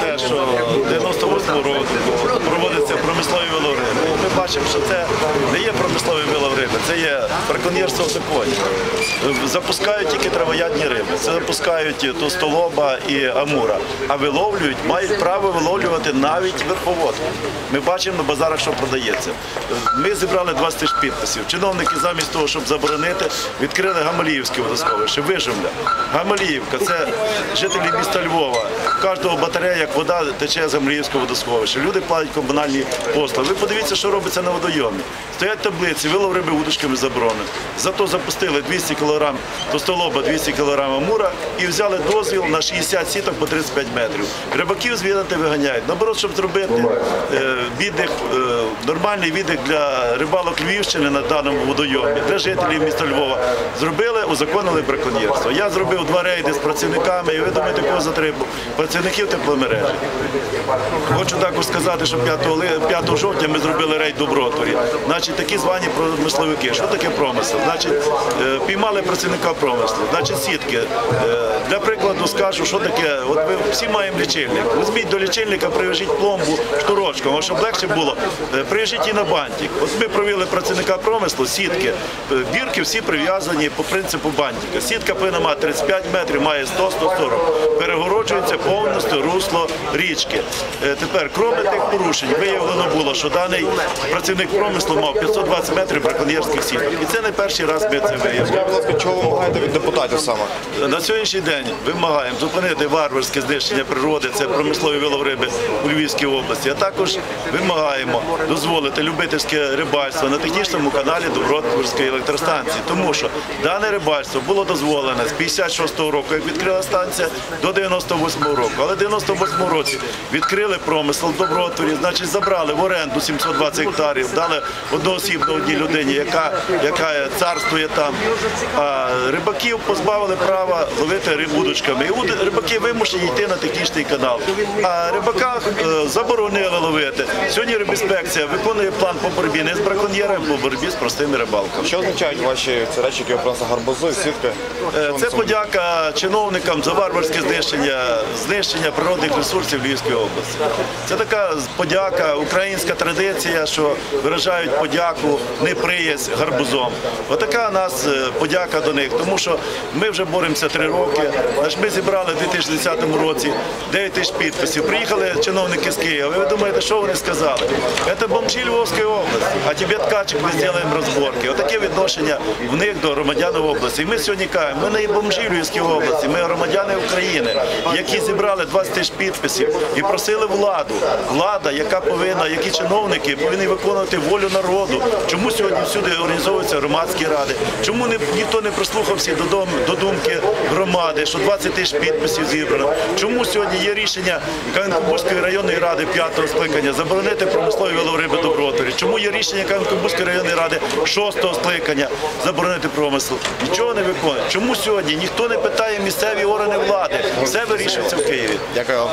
Те, що 98 року проводиться промислові виловриби. Ми бачимо, що це не є промислові виловриби, це є браконьєрство в законі. Запускають тільки травоядні риби. Це запускають товстолоба і амура. А виловлюють, мають право виловлювати навіть верховодку. Ми бачимо на базарах, що продається. Ми зібрали 20 тисяч підписів. Чиновники замість того, щоб заборонити, відкрили Гамаліївське водосховище, Вижумля. Гамаліївка це жителі міста Львова. Кожного батарея, як вода, тече з Гамаліївського водосховища. Люди платять комунальні послуги. Ви подивіться, що робиться на водойомі. Стоять таблиці, вилов риби вудочками заборонено. Зато запустили 200 кг тостолоба, 200 кг амура і взяли дозвіл на 60 сіток по 35 метрів. Рибаків звідти виганяють. Наоборот, щоб зробити е, віддих, е, нормальний віддих для рибалок Львівщини на даному водойомі, для жителів міста Львова, зробили, узаконили браконьєрство. Я зробив два рейди з працівниками, і ви думаєте, кого затримав? Працівників тепломережі. Хочу також сказати, що 5, 5 жовтня ми зробили рейд в Добротворі. Значить, такі звані промисловики. Що таке промисел? Значить, е, піймали працівника промислу, значить сітки. Е, Для прикладу скажу, що таке. От ми всі маємо лічильник. Візьміть до лічильника, привяжіть пломбу штурочком, а щоб легше було, е, привяжіть її на бантик. От ми провели працівника промислу, сітки. Бірки всі прив'язані по принципу бантика. Сітка повинна мати 35 метрів, має 100-140. Перегороджується повністю русло річки. Тепер, крім тих порушень, виявлено було, що даний працівник промислу мав 520 метрів браконьєрських сіток. І це не перший раз ми це виявили. Чого ви вимагаєте від депутатів саме? На сьогоднішній день вимагаємо зупинити варварське знищення природи, це промислові вилов риби у Львівській області. А також вимагаємо дозволити любительське рибальство на технічному каналі Добротворської електростанції, тому що дане рибальство було дозволене з 56-го року, як відкрила станція, до 98-го року. Але в 98-му році відкрили промисел в Добротворі, значить забрали в оренду 720 гектарів, дали одноосібно одній людині, яка, яка царствує там. А рибаків позбавили права ловити рибу удочками. І рибаки вимушені йти на технічний канал. А рибаках е, заборонили ловити. Сьогодні рибінспекція виконує план по боротьбі не з браконьєрами, по боротьбі з простими рибалками. Що означають ваші ці речі, які принесли гарбузи, сітки? Е, Це подяка чиновникам за варварське знищення, знищення природних ресурсів Львівської області. Це така подяка, українська традиція, що виражають подяку, неприязнь гарбузом. Отака у нас е, подяка до них, тому що ми вже боремося три роки. Ми зібрали у 2010 році 9 тисяч підписів. Приїхали чиновники з Києва. Ви думаєте, що вони сказали? Це бомжі Львовської області, а тебе ткачик ми зробимо розборки. Отаке відношення в них до громадян області. І ми сьогодні кажемо, ми не бомжі Львівської області, ми громадяни України, які зібрали 20 тисяч підписів і просили владу. Влада, яка повинна, які чиновники повинні виконувати волю народу. Чому сьогодні всюди організовуються громадські ради? Чому не, ніхто не прислухався до, дум- до думки громади, що 20 тисяч підписів зібрано? Чому сьогодні є рішення Кам'янка-Бузької районної ради п'ятого скликання заборонити промислові велориби добротворі? Чому є рішення Кам'янка-Бузької районної ради шостого скликання заборонити промисел? Нічого не виконує. Чому сьогодні ніхто не питає місцеві органи влади? Все вирішується в Києві. Дякую.